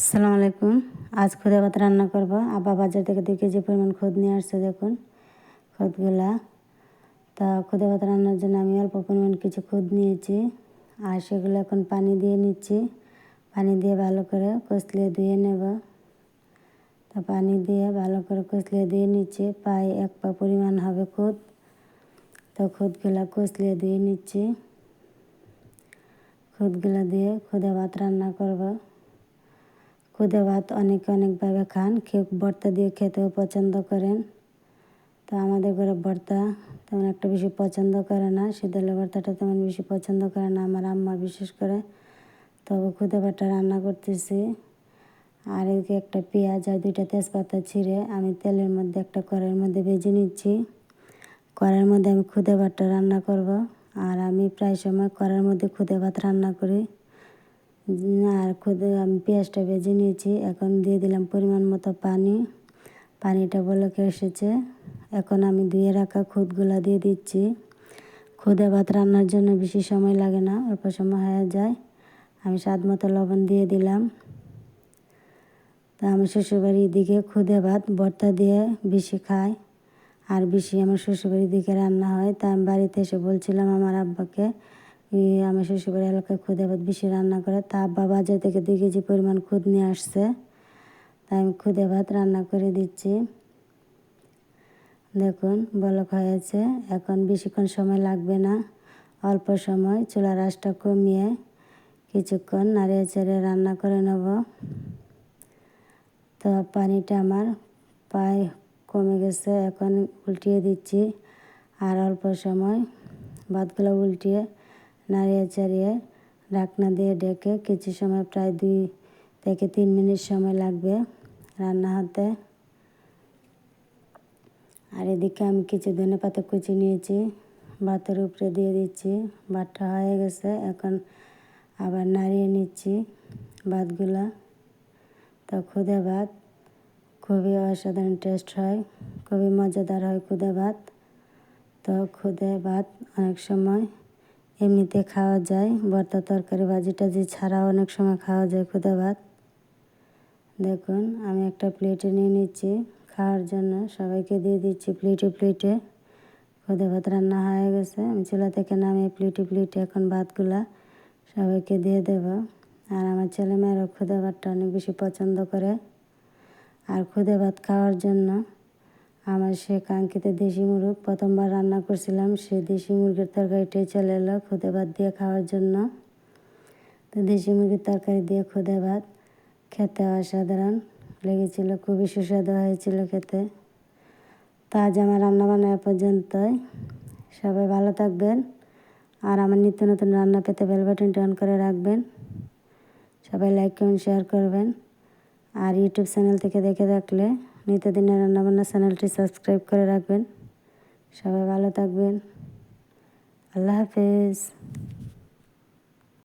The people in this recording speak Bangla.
আসসালামু আলাইকুম। আজ খুদে ভাত রান্না করব। আব্বা বাজার থেকে দুই কেজি পরিমাণ খুদ নিয়ে আসছে, দেখুন খুদগুলা। তা খুদে ভাত রান্নার জন্য আমি অল্প পরিমাণ কিছু খুদ নিয়েছি, আর সেগুলো এখন পানি দিয়ে নিচ্ছি। পানি দিয়ে ভালো করে কষলিয়ে ধুয়ে নেব। তা পানি দিয়ে ভালো করে কষলিয়ে দিয়ে নিচ্ছি, প্রায় এক পা পরিমাণ হবে খুদ। তো খুদগুলা কষলিয়ে দিয়ে নিচ্ছি। খুদগুলা দিয়ে খুদে ভাত রান্না করব। খুদে ভাত অনেকে অনেকভাবে খান, কেউ ভর্তা দিয়ে খেতেও পছন্দ করেন। তো আমাদের ঘরে ভর্তা তেমন একটা বেশি পছন্দ করে না শীতলের ভর্তাটা তেমন বেশি পছন্দ করে না আমার আম্মা বিশেষ করে। তবে খুদে ভাতটা রান্না করতেছি। আর এদিকে একটা পেঁয়াজ আর দুইটা তেজপাতা ছিঁড়ে আমি তেলের মধ্যে একটা কড়াইয়ের মধ্যে ভেজে নিচ্ছি। কড়াইয়ের মধ্যে আমি খুদে ভাতটা রান্না করব। আর আমি প্রায় সময় কড়াইয়ের মধ্যে খুদে ভাত রান্না করি। আর খুদে আমি পেঁয়াজটা ভেজে নিয়েছি। এখন দিয়ে দিলাম পরিমাণ মতো পানি। পানিটা বলকে এসেছে। এখন আমি ধুয়ে রাখা খুদগুলা দিয়ে দিচ্ছি। খুদে ভাত রান্নার জন্য বেশি সময় লাগে না, অল্প সময় হয়ে যায়। আমি স্বাদ মতো লবণ দিয়ে দিলাম। তা আমার শ্বশুরবাড়ির দিকে খুদে ভাত ভর্তা দিয়ে বেশি খায়। আর বেশি আমার শ্বশুরবাড়ির দিকে রান্না হয়। তা আমি বাড়িতে এসে বলছিলাম আমার আব্বাকে আমার শ্বশুরবাড়ি এলাকায় খুদে ভাত বেশি রান্না করে। তা আব্বা বাজার থেকে দুই কেজি পরিমাণ খুদ নিয়ে আসছে। তাই আমি খুদে ভাত রান্না করে দিচ্ছি। দেখুন, বলক হয়েছে। এখন বেশিক্ষণ সময় লাগবে না। অল্প সময় চুলার আঁচটা কমিয়ে কিছুক্ষণ নাড়িয়ে চেড়ে রান্না করে নেব। তো পানিটা আমার প্রায় কমে গেছে। এখন উল্টিয়ে দিচ্ছি। আর অল্প সময় ভাতগুলো উল্টিয়ে নাড়িয়ে চাড়িয়ে ঢাকনা দিয়ে ডেকে কিছু সময়, প্রায় দুই থেকে তিন মিনিট সময় লাগবে রান্না হতে। আর এদিকে আমি কিছু ধনে পাতা কুচি নিয়েছি, ভাতের উপরে দিয়ে দিচ্ছি, ভাতটা হয়ে গেছে, এখন আবার নাড়িয়ে নিচ্ছি ভাতগুলা। তো খুদে ভাত, খুবই অসাধারণ টেস্ট হয়, খুবই মজাদার হয় খুদে ভাত। তো খুদে ভাত অনেক সময় এমনিতে খাওয়া যায়। ভর্তা তরকারি, ভাজি টাজি ছাড়াও অনেক সময় খাওয়া যায় খুদে ভাত। দেখুন, আমি একটা প্লেটে নিয়ে নিচ্ছি। খাওয়ার জন্য সবাইকে দিয়ে দিচ্ছি প্লেটে প্লেটে খুদে ভাত রান্না হয়ে গেছে। আমি চুলা থেকে নামিয়ে প্লেটে প্লেটে এখন ভাতগুলা সবাইকে দিয়ে দেব। আর আমার ছেলেমেয়েরাও খুদে ভাতটা অনেক বেশি পছন্দ করে। আর খুদে ভাত খাওয়ার জন্য আমার সে কাঙ্ক্ষিত দেশি মুরগ প্রথমবার রান্না করছিলাম, সে দেশি মুরগির তরকারিটাই চলে এলো খুদে ভাত দিয়ে খাওয়ার জন্য। তো দেশি মুরগির তরকারি দিয়ে খুদে ভাত খেতে অসাধারণ লেগেছিল, খুবই সুস্বাদু হয়েছিল খেতে। তো আজ আমার রান্নাবান্না এ পর্যন্তই। সবাই ভালো থাকবেন আর আমার নিত্য নতুন রান্না পেতে বেল বাটনটি অন করে রাখবেন। সবাই লাইক, কমেন্ট, শেয়ার করবেন। আর ইউটিউব চ্যানেল থেকে দেখে থাকলে নিত্যদিনের রান্নাবান্না চ্যানেলটি সাবস্ক্রাইব করে রাখবেন। সবাই ভালো থাকবেন। আল্লাহ হাফেজ।